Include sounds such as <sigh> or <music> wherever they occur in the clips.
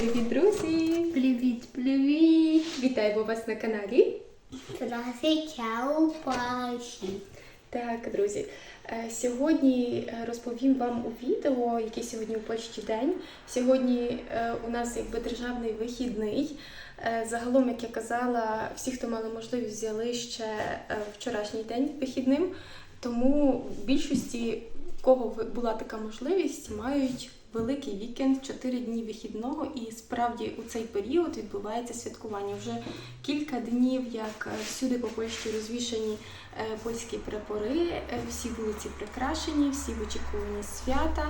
Привіт, друзі! Привіт, привіт! Вітаємо вас на каналі. Чао паші. Так, друзі, е, сьогодні е, розповім вам у відео, який сьогодні у Польщі день. Сьогодні е, у нас якби державний вихідний. Загалом, як я казала, всі, хто мали можливість, взяли ще вчорашній день вихідним. Тому в більшості кого була така можливість, мають великий вікенд, 4 дні вихідного, і справді у цей період відбувається святкування. Вже кілька днів, як е, всюди по Польщі розвішані е, польські прапори, е, всі вулиці прикрашені, всі в свята.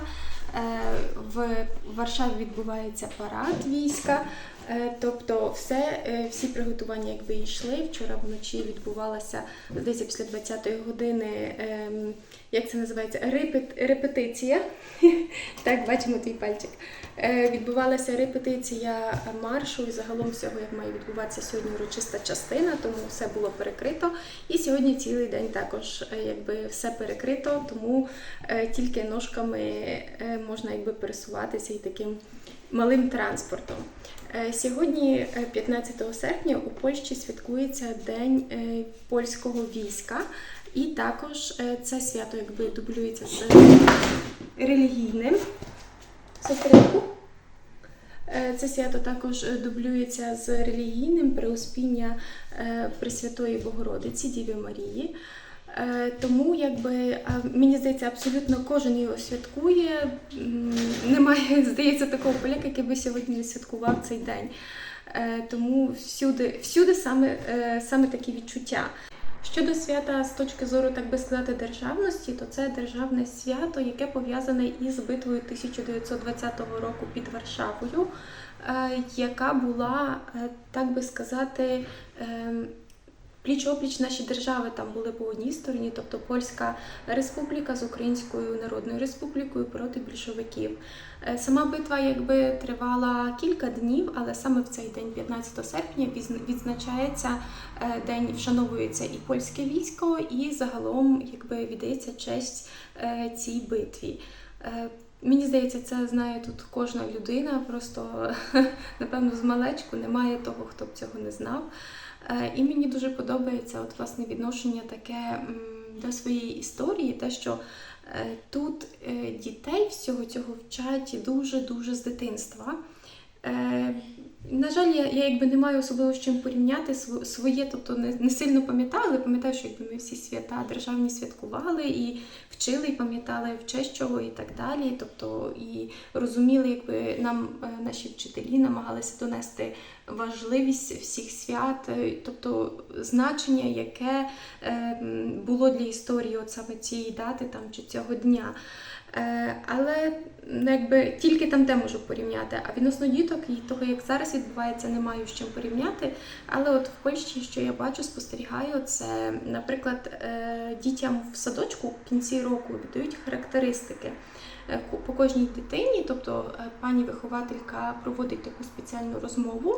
В Варшаві відбувається парад війська. Е, Тобто, все, е, всі приготування якби йшли. Вчора вночі відбувалася здається після 20-ї години. ем, Як це називається? Репет, репетиція. <laughs> Так, бачимо твій пальчик. Е, Відбувалася репетиція маршу і загалом всього, як має відбуватися сьогодні урочиста частина, тому все було перекрито. І сьогодні цілий день також якби все перекрито, тому тільки ножками можна якби пересуватися і таким малим транспортом. Е, Сьогодні, е, 15 серпня, у Польщі святкується День е, польського війська, і також е, це свято якби дублюється з релігійним. Е, Це свято також е, дублюється з релігійним преуспіння е, Пресвятої Богородиці Діви Марії. Е, Тому, якби мені здається, абсолютно кожен його святкує. Немає, <laughs> здається, такого поляка, який би сьогодні не святкував цей день. Е, Тому всюди, всюди саме, е, саме такі відчуття. Щодо свята з точки зору, так би сказати, державності, то це державне свято, яке пов'язане із битвою 1920 року під Варшавою, яка була, так би сказати, ем, Пліч-опліч наші держави там були по одній стороні, тобто Польська Республіка з Українською Народною Республікою проти більшовиків. Е, Сама битва якби тривала кілька днів, але саме в цей день, 15 серпня, відзначається е, день, вшановується і польське військо, і загалом якби віддається честь е, цій битві. Мені здається, це знає тут кожна людина, просто <laughs> напевно з малечку немає того, хто б цього не знав. Е, І мені дуже подобається от, власне, відношення таке до своєї історії, те, що е, тут е, дітей всього цього вчать дуже-дуже з дитинства. На жаль, я, я якби не маю особливо з чим порівняти своє, тобто не, не сильно пам'ятаю, але пам'ятаю, що якби ми всі свята державні святкували і вчили, і пам'ятали в честь чого і так далі. Тобто і розуміли, якби нам наші вчителі намагалися донести важливість всіх свят, е, тобто значення, яке е, було для історії от саме цієї дати там чи цього дня. Е, Але якби тільки там те можу порівняти. А відносно діток і того, як зараз відбувається, не маю з чим порівняти. Але от в Польщі, що я бачу, спостерігаю, це, наприклад, дітям в садочку в кінці року віддають характеристики по кожній дитині. Тобто е, пані вихователька проводить таку спеціальну розмову,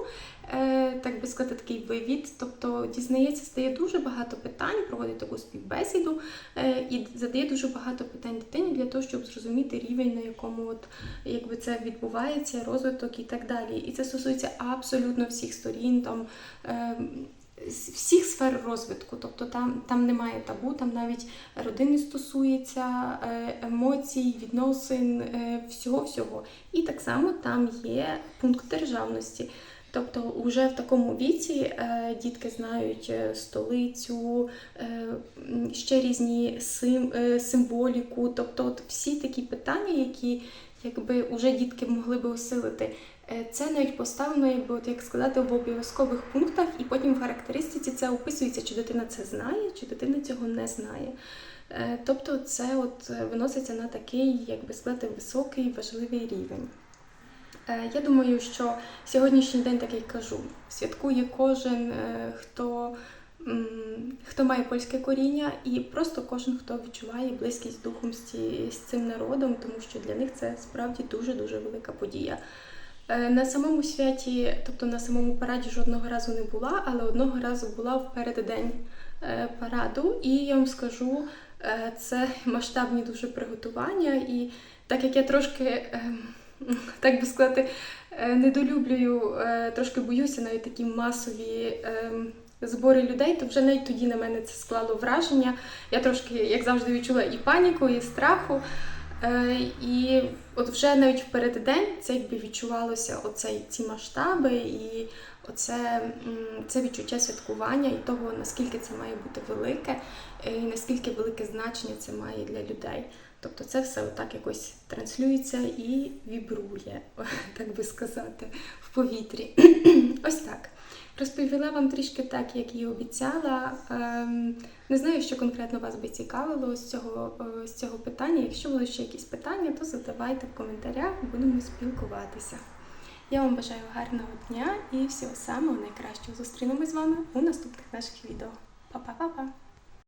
е, так би сказати, такий вивід. Тобто дізнається, стає дуже багато питань, проводить таку співбесіду е, і задає дуже багато питань дитині для того, щоб зрозуміти рівень, на якому от якби це відбувається, розвиток і так далі. І це стосується абсолютно всіх сторін, там е, з- всіх сфер розвитку. Тобто там, там немає табу, там навіть родини стосується е, емоцій, відносин, е, всього всього. І так само там є пункт державності. Тобто, вже в такому віці е, дітки знають е, столицю, е, ще різні сим, е, символіку, тобто от всі такі питання, які якби вже дітки могли би осилити. Е, Це навіть поставлено, якби от як сказати, в обов'язкових пунктах, і потім в характеристиці це описується, чи дитина це знає, чи дитина цього не знає. Е, Тобто, це от виноситься на такий, як би сказати, високий важливий рівень. Е, Я думаю, що сьогоднішній день, так як кажу, святкує кожен, хто, хто має польське коріння, і просто кожен, хто відчуває близькість духом з, цим народом, тому що для них це справді дуже-дуже велика подія. Е, На самому святі, тобто на самому параді жодного разу не була, але одного разу була в переддень е, параду, і я вам скажу, е, це масштабні дуже приготування. І так як я трошки ем, так би сказати, недолюблюю, трошки боюся навіть такі масові ем, збори людей, то вже навіть тоді на мене це склало враження. Я трошки, як завжди, відчула і паніку, і страху. Е, І от вже навіть в переддень це якби відчувалося оцей, ці масштаби і оце це відчуття святкування і того, наскільки це має бути велике, е, і наскільки велике значення це має для людей. Тобто це все отак якось транслюється і вібрує, <laughs> так би сказати, в повітрі. <clears throat> Ось так. Розповіла вам трішки так, як і обіцяла. Ем, Не знаю, що конкретно вас би цікавило з цього, е, з цього питання. Якщо були ще якісь питання, то задавайте в коментарях, будемо спілкуватися. Я вам бажаю гарного дня і всього самого найкращого. Зустрінемось з вами у наступних наших відео. Па-па-па-па!